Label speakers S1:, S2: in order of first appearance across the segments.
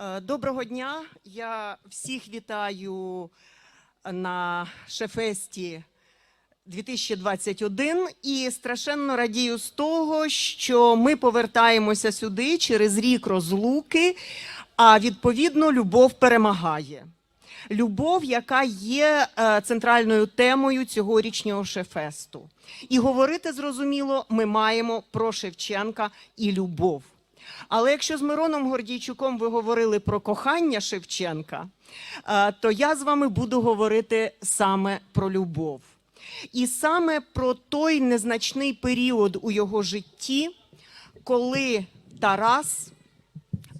S1: Е, Доброго дня. Я всіх вітаю на Шефесті 2021 і страшенно радію з того, що ми повертаємося сюди через рік розлуки, а відповідно любов перемагає. Любов, яка є е, центральною темою цьогорічнього шефесту. І говорити зрозуміло, ми маємо про Шевченка і любов. Але якщо з Мироном Гордійчуком ви говорили про кохання Шевченка, е, то я з вами буду говорити саме про любов. І саме про той незначний період у його житті, коли Тарас,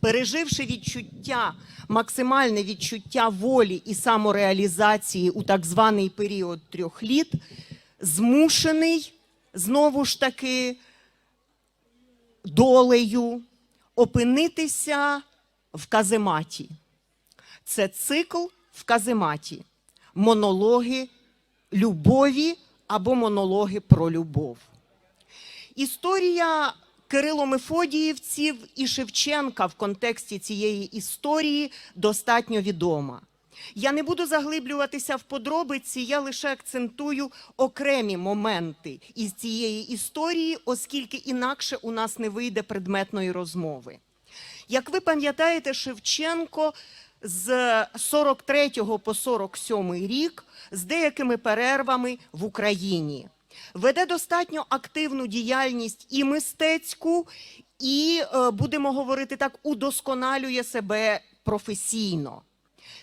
S1: переживши відчуття, максимальне відчуття волі і самореалізації у так званий період трьох літ, змушений знову ж таки долею опинитися в казематі. Це цикл в казематі, монологи любові або монологи про любов. Історія Кирило Мефодіївців і Шевченка в контексті цієї історії достатньо відома. Я не буду заглиблюватися в подробиці, я лише акцентую окремі моменти із цієї історії, оскільки інакше у нас не вийде предметної розмови. Як ви пам'ятаєте, Шевченко з 43 по 47 рік з деякими перервами в Україні веде достатньо активну діяльність і мистецьку, і е, будемо говорити так, удосконалює себе професійно.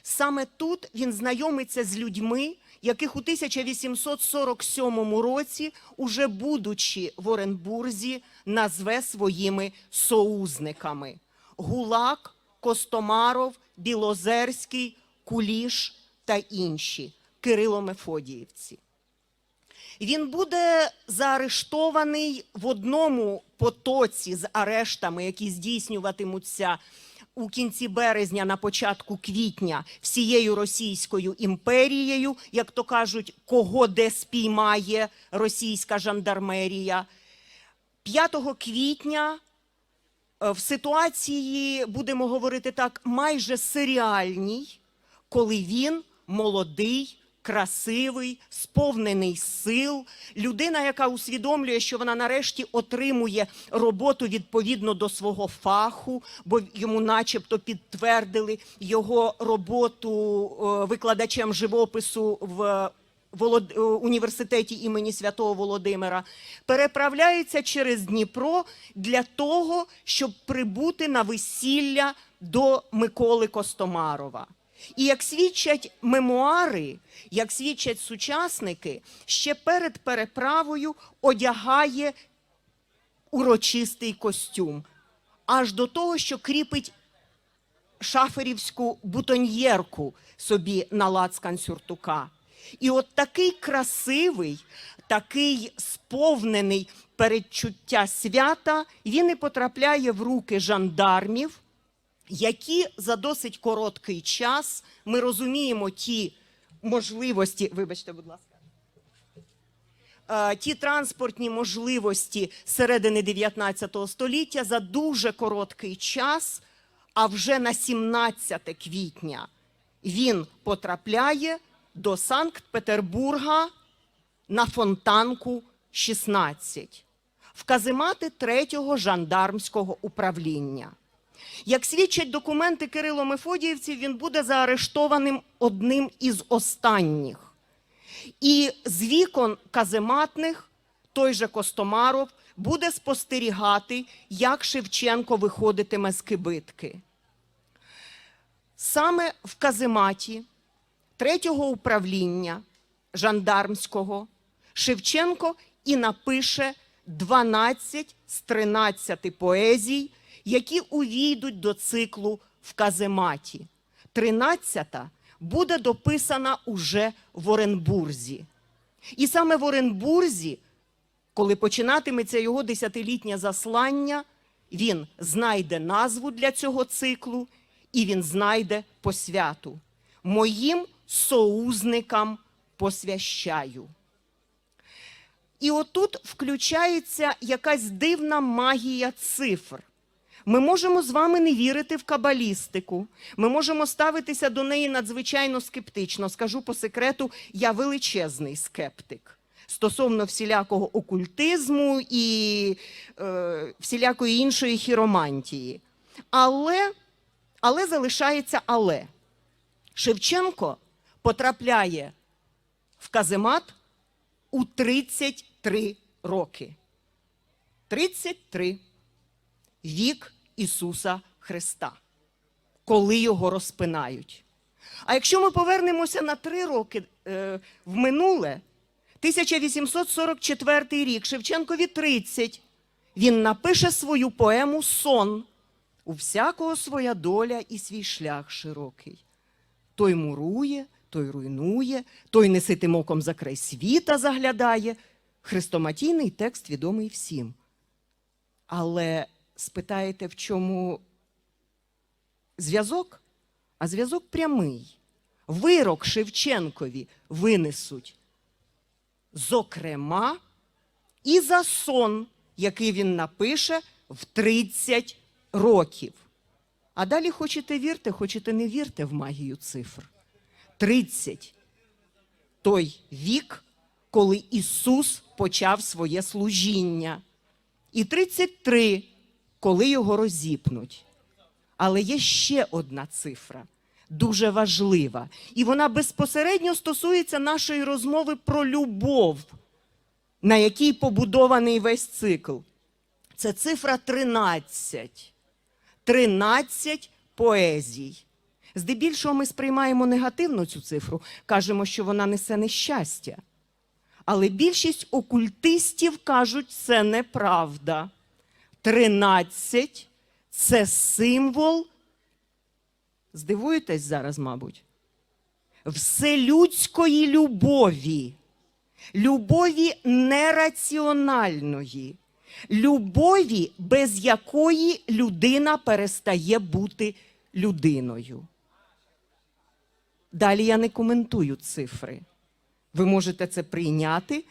S1: Саме тут він знайомиться з людьми, яких у 1847 році, уже будучи в Оренбурзі, назве своїми союзниками: Гулак, Костомаров, Білозерський, Куліш та інші Кирило Мефодіївці. Він буде заарештований в одному потоці з арештами, які здійснюватимуться у кінці березня, на початку квітня, всією Російською імперією, як то кажуть, кого де спіймає російська жандармерія. 5 квітня е, в ситуації, будемо говорити так, майже серіальній, коли він молодий, красивий, сповнений сил, людина, яка усвідомлює, що вона нарешті отримує роботу відповідно до свого фаху, бо йому, начебто, підтвердили його роботу е, викладачем живопису в Волод... е, університеті імені Святого Володимира, переправляється через Дніпро для того, щоб прибути на весілля до Миколи Костомарова. І як свідчать мемуари, як свідчать сучасники, ще перед переправою одягає урочистий костюм, аж до того, що кріпить шаферівську бутоньєрку собі на лацкан сюртука. І от такий красивий, такий сповнений передчуття свята, він і потрапляє в руки жандармів, які за досить короткий час ми розуміємо ті можливості, вибачте, будь ласка. е, Ті транспортні можливості середини 19 століття за дуже короткий час, а вже на 17 квітня він потрапляє до Санкт-Петербурга на фонтанку 16 в каземати 3-го жандармського управління. Як свідчать документи Кирило Мефодіївців, він буде заарештованим одним із останніх. І з вікон казематних той же Костомаров буде спостерігати, як Шевченко виходитиме з кибитки. Саме в казематі третього управління жандармського Шевченко і напише 12 з 13 поезій, які увійдуть до циклу в казематі. 13-та буде дописана уже в Оренбурзі. І саме в Оренбурзі, коли починатиметься його десятилітнє заслання, він знайде назву для цього циклу і він знайде посвяту. Моїм соузникам посвящаю. І отут включається якась дивна магія цифр. Ми можемо з вами не вірити в кабалістику. Ми можемо ставитися до неї надзвичайно скептично. Скажу по секрету, я величезний скептик стосовно всілякого окультизму і е, всілякої іншої хіромантії. Але, але залишається але. Шевченко потрапляє в каземат у 33 роки. 33 вік Ісуса Христа, коли його розпинають. А якщо ми повернемося на три роки е, в минуле, 1844 рік, Шевченкові 30, він напише свою поему Сон. У всякого своя доля і свій шлях широкий. Той мурує, той руйнує, той неситим оком за край світа заглядає. Хрестоматійний текст відомий всім. Але спитаєте, в чому зв'язок? А зв'язок прямий. Вирок Шевченкові винесуть, зокрема, і за сон, який він напише в 30 років. А далі хочете вірте, хочете не вірте в магію цифр. 30 той вік, коли Ісус почав своє служіння. І 33, коли його розіпнуть. Але є ще одна цифра, дуже важлива. І вона безпосередньо стосується нашої розмови про любов, на якій побудований весь цикл. Це цифра 13. 13 поезій. Здебільшого ми сприймаємо негативно цю цифру, кажемо, що вона несе нещастя. Але більшість окультистів кажуть, це неправда. 13 це символ, здивуєтесь зараз, мабуть, вселюдської любові, любові нераціональної, любові, без якої людина перестає бути людиною. Далі я не коментую цифри. Ви можете це прийняти,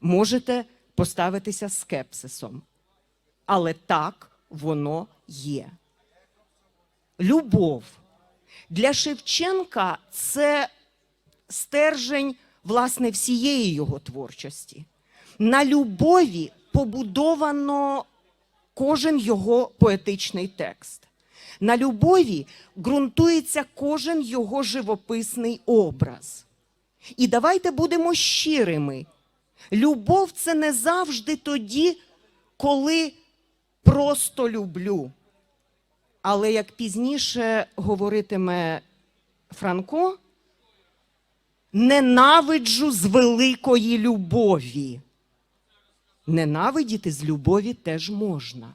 S1: можете поставитися скепсисом. Але так воно є. Любов. Для Шевченка це стержень, власне, всієї його творчості. На любові побудовано кожен його поетичний текст. На любові ґрунтується кожен його живописний образ. І давайте будемо щирими. Любов це не завжди тоді, коли просто люблю. Але як пізніше говоритиме Франко, ненавиджу з великої любові. Ненавидіти з любові теж можна.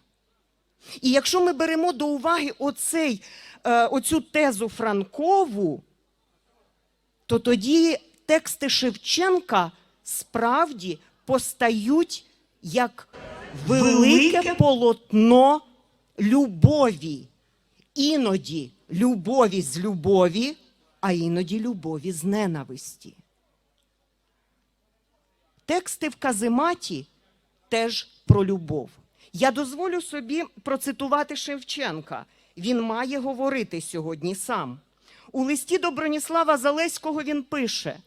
S1: І якщо ми беремо до уваги оцей, е, оцю тезу Франкову, то тоді тексти Шевченка справді постають як велике полотно любові. Іноді любові з любові, а іноді любові з ненависті. Тексти в казематі теж про любов. Я дозволю собі процитувати Шевченка. Він має говорити сьогодні сам. У листі до Броніслава Залеського він пише: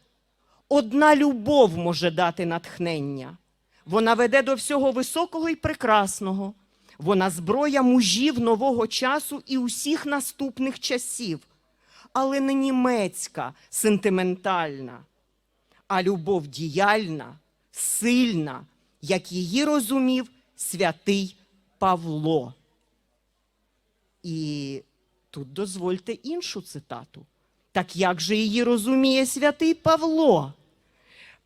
S1: одна любов може дати натхнення. Вона веде до всього високого і прекрасного. Вона зброя мужів нового часу і усіх наступних часів, але не німецька, сентиментальна, а любов діяльна, сильна, як її розумів святий Павло. І тут дозвольте іншу цитату. Так як же її розуміє святий Павло?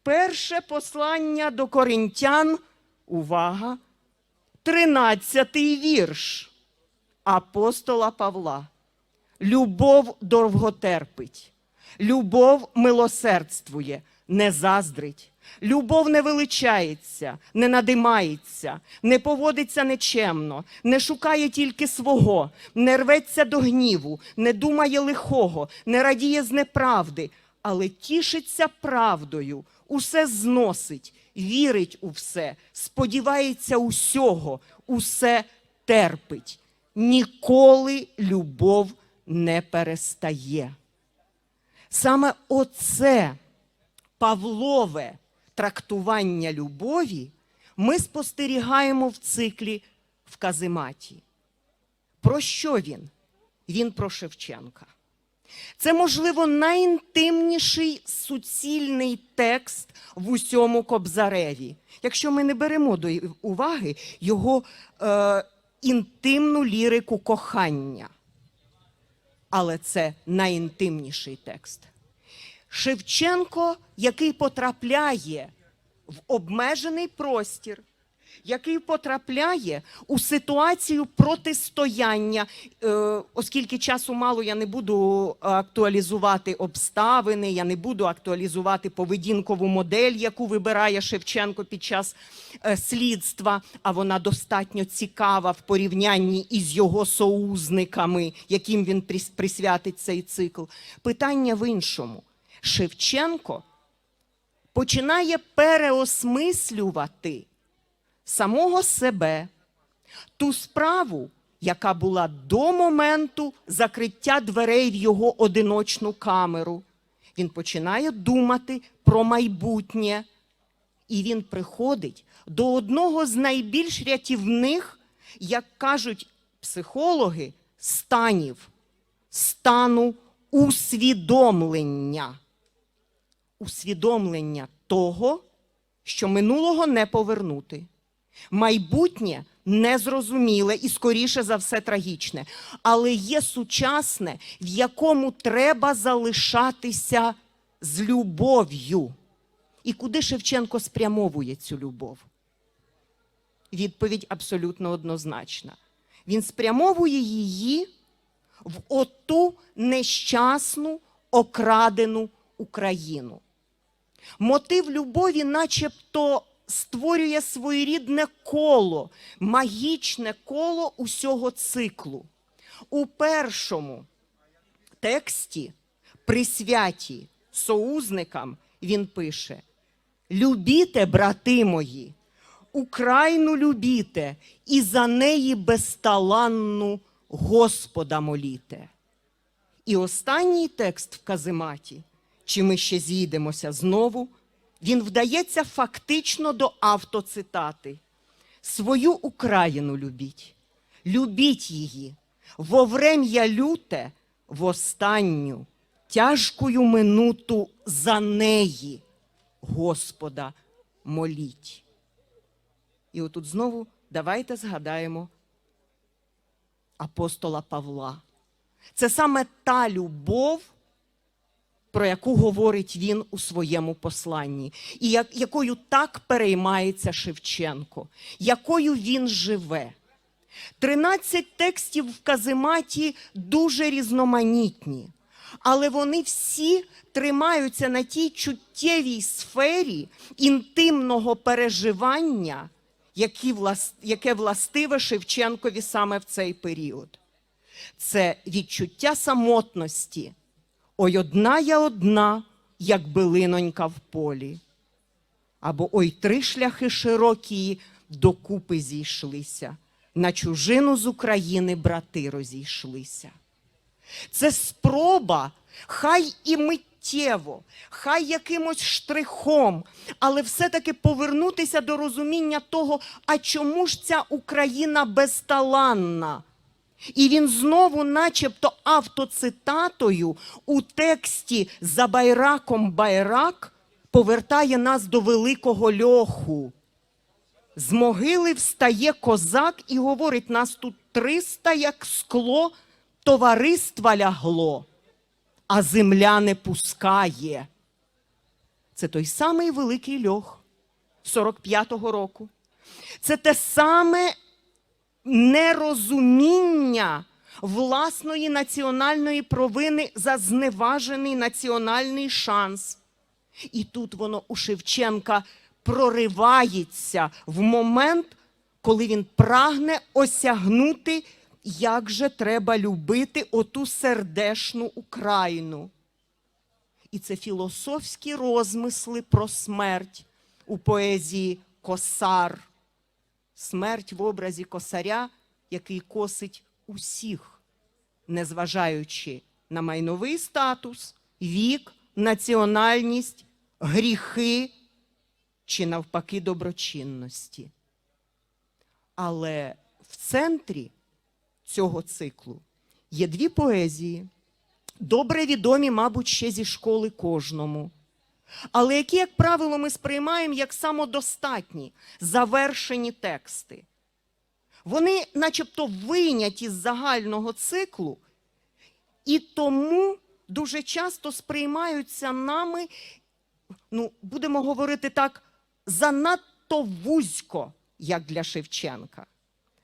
S1: Перше послання до коринтян, увага, 13-й вірш апостола Павла. Любов довготерпить, любов милосердствує, не заздрить, любов не величається, не надимається, не поводиться нечемно, не шукає тільки свого, не рветься до гніву, не думає лихого, не радіє з неправди, але тішиться правдою, усе зносить, вірить у все, сподівається усього, усе терпить. ніколи любов не перестає. Саме оце Павлове трактування любові ми спостерігаємо в циклі в Казиматі. Про що він? Він про Шевченка. Це, можливо, найінтимніший суцільний текст в усьому Кобзареві, якщо ми не беремо до уваги його е, інтимну лірику кохання. Але це найінтимніший текст. Шевченко, який потрапляє в обмежений простір, який потрапляє у ситуацію протистояння, е, оскільки часу мало, я не буду актуалізувати обставини, я не буду актуалізувати поведінкову модель, яку вибирає Шевченко під час е, слідства, а вона достатньо цікава в порівнянні із його союзниками, яким він присвятить цей цикл. Питання в іншому. Шевченко починає переосмислювати самого себе, ту справу, яка була до моменту закриття дверей в його одиночну камеру. Він починає думати про майбутнє, і він приходить до одного з найбільш рятівних, як кажуть психологи, станів, стану усвідомлення. Усвідомлення того, що минулого не повернути. Майбутнє незрозуміле і, скоріше за все, трагічне, але є сучасне, в якому треба залишатися з любов'ю. І куди Шевченко спрямовує цю любов? Відповідь абсолютно однозначна. Він спрямовує її в оту нещасну, окрадену Україну. Мотив любові, начебто, створює своєрідне коло, магічне коло усього циклу. У першому тексті, присвяті союзникам, він пише: Любіте, брати мої, Україну любіте, і за неї безталанну Господа моліте. І останній текст в Казиматі, чи ми ще з'їдемося знову, він вдається фактично до автоцитати. Свою Україну любіть, любіть її, во врем'я люте, в останню, тяжкую минуту за неї, Господа моліть. І отут знову давайте згадаємо апостола Павла. Це саме та любов, про яку говорить він у своєму посланні, і як, якою так переймається Шевченко, якою він живе. Тринадцять текстів в Казиматі дуже різноманітні, але вони всі тримаються на тій чуттєвій сфері інтимного переживання, яке властиве Шевченкові саме в цей період. Це відчуття самотності. Ой, одна я одна, як билинонька в полі. Або ой, три шляхи широкі докупи зійшлися. На чужину з України брати розійшлися. Це спроба, хай і миттєво, хай якимось штрихом, але все-таки повернутися до розуміння того, а чому ж ця Україна безталанна? І він знову, начебто автоцитатою у тексті за байраком байрак повертає нас до великого льоху. З могили встає козак і говорить: нас тут триста, як скло, товариства лягло, а земля не пускає. Це той самий великий льох 45-го року. Це те саме нерозуміння власної національної провини за зневажений національний шанс. І тут воно у Шевченка проривається в момент, коли він прагне осягнути, як же треба любити оту сердешну Україну. І це філософські розмисли про смерть у поезії Косар. Смерть в образі косаря, який косить усіх, незважаючи на майновий статус, вік, національність, гріхи чи навпаки доброчинності. Але в центрі цього циклу є дві поезії, добре відомі, мабуть, ще зі школи кожному, але які, як правило, ми сприймаємо як самодостатні, завершені тексти. Вони, начебто, вийняті з загального циклу, і тому дуже часто сприймаються нами, ну, будемо говорити так, занадто вузько, як для Шевченка.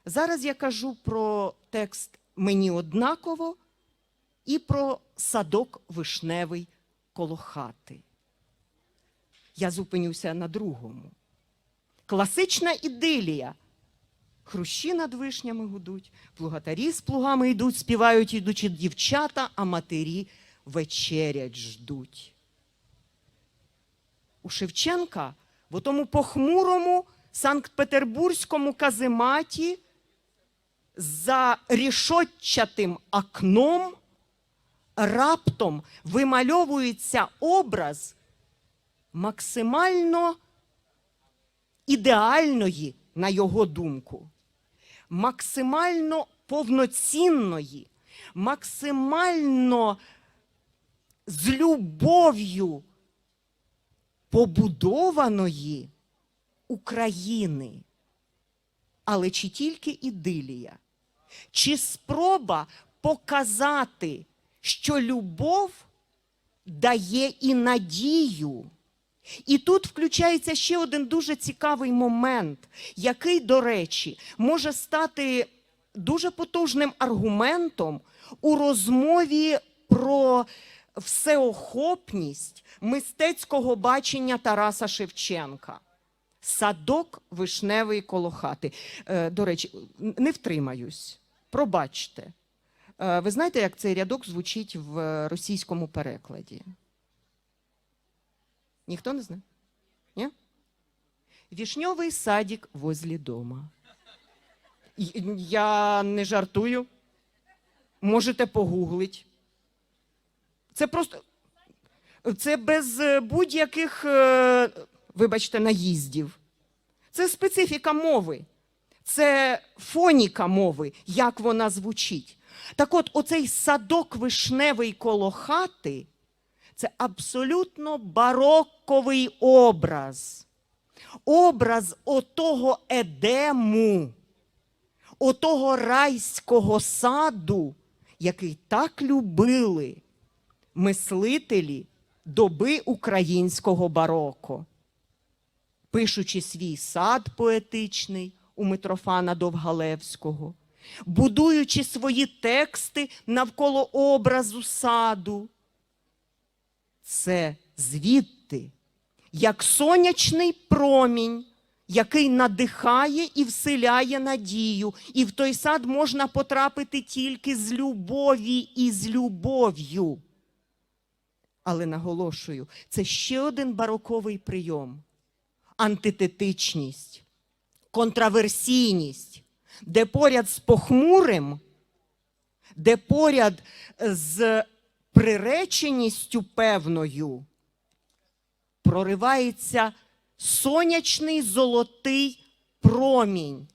S1: Зараз я кажу про текст Мені однаково і про садок вишневий коло хати. Я зупинюся на другому. Класична ідилія. Хрущі над вишнями гудуть, плугатарі з плугами йдуть, співають ідучі дівчата, а матері вечерять ждуть. У Шевченка в тому похмурому Санкт-Петербурзькому казематі за рішотчатим окном раптом вимальовується образ максимально ідеальної, на його думку, максимально повноцінної, максимально з любов'ю побудованої України. Але чи тільки ідилія? Чи спроба показати, що любов дає і надію? І тут включається ще один дуже цікавий момент, який, до речі, може стати дуже потужним аргументом у розмові про всеохопність мистецького бачення Тараса Шевченка. Садок вишневий коло хати. Е, До речі, не втримаюсь. Пробачте. Е, Ви знаєте, як цей рядок звучить в російському перекладі? Ніхто не знає? Ні? Вішньовий садик возле дома. Я не жартую. Можете погуглить. Це просто. Це без е, будь-яких, е, вибачте, наїздів. Це специфіка мови. Це фоніка мови, як вона звучить. Так от, оцей садок вишневий коло хати це абсолютно бароковий образ. Образ отого Едему, отого райського саду, який так любили мислителі доби українського бароко. Пишучи свій сад поетичний у Митрофана Довгалевського, будуючи свої тексти навколо образу саду, це звідти, як сонячний промінь, який надихає і вселяє надію, і в той сад можна потрапити тільки з любові і з любов'ю. Але наголошую, це ще один бароковий прийом антитетичність, контраверсійність, де поряд з похмурим, де поряд з приреченістю певною проривається сонячний золотий промінь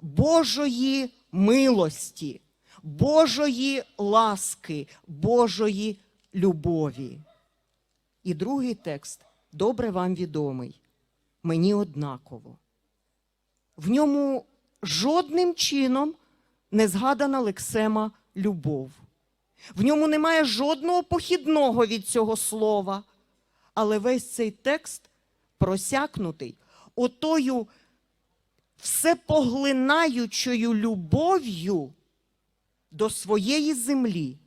S1: Божої милості, Божої ласки, Божої любові. І другий текст добре вам відомий. Мені однаково. В ньому жодним чином не згадана Лексема любов. В ньому немає жодного похідного від цього слова. Але весь цей текст просякнутий отою всепоглинаючою любов'ю до своєї землі,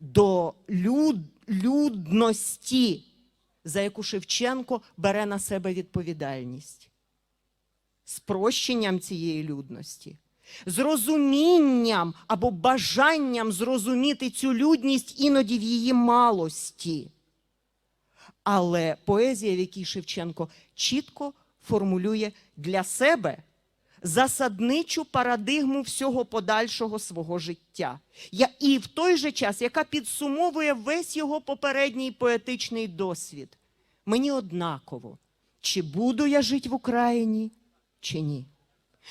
S1: до люд, людності, за яку Шевченко бере на себе відповідальність, з прощенням цієї людності, з розумінням або бажанням зрозуміти цю людність іноді в її малості. Але поезія, в якій Шевченко чітко формулює для себе засадничу парадигму всього подальшого свого життя. І в той же час, яка підсумовує весь його попередній поетичний досвід. Мені однаково, чи буду я жити в Україні, чи ні.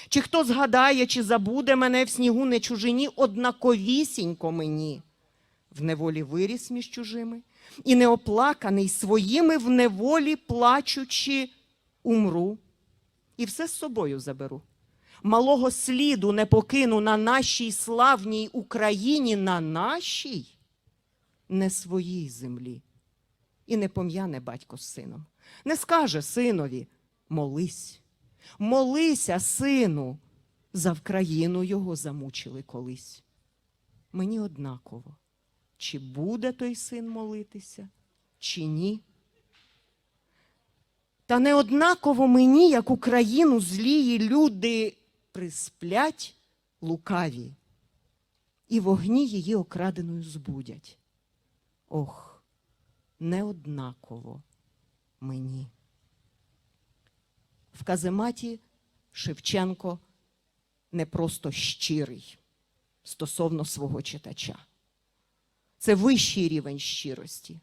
S1: Чи хто згадає, чи забуде мене в снігу не чужині, однаковісінько мені. В неволі виріс між чужими, і неоплаканий своїми в неволі плачучи, умру, і все з собою заберу. Малого сліду не покину на нашій славній Україні, на нашій, не своїй землі. І не пом'яне батько з сином. Не скаже синові, молись, молися, сину, за Вкраїну його замучили колись. Мені однаково, чи буде той син молитися, чи ні. Та не однаково мені, як Україну злії люди присплять лукаві, і вогні її окраденою збудять. Ох, не однаково мені. В казематі Шевченко не просто щирий стосовно свого читача. Це вищий рівень щирості,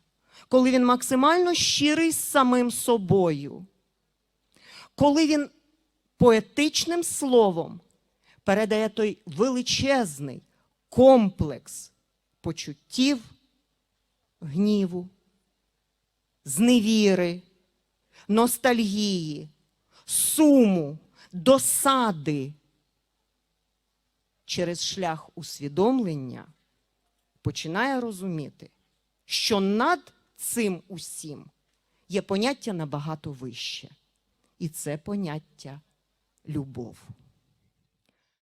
S1: коли він максимально щирий з самим собою, коли він поетичним словом передає той величезний комплекс почуттів, гніву, зневіри, ностальгії, суму, досади через шлях усвідомлення починає розуміти, що над цим усім є поняття набагато вище. І це поняття любов.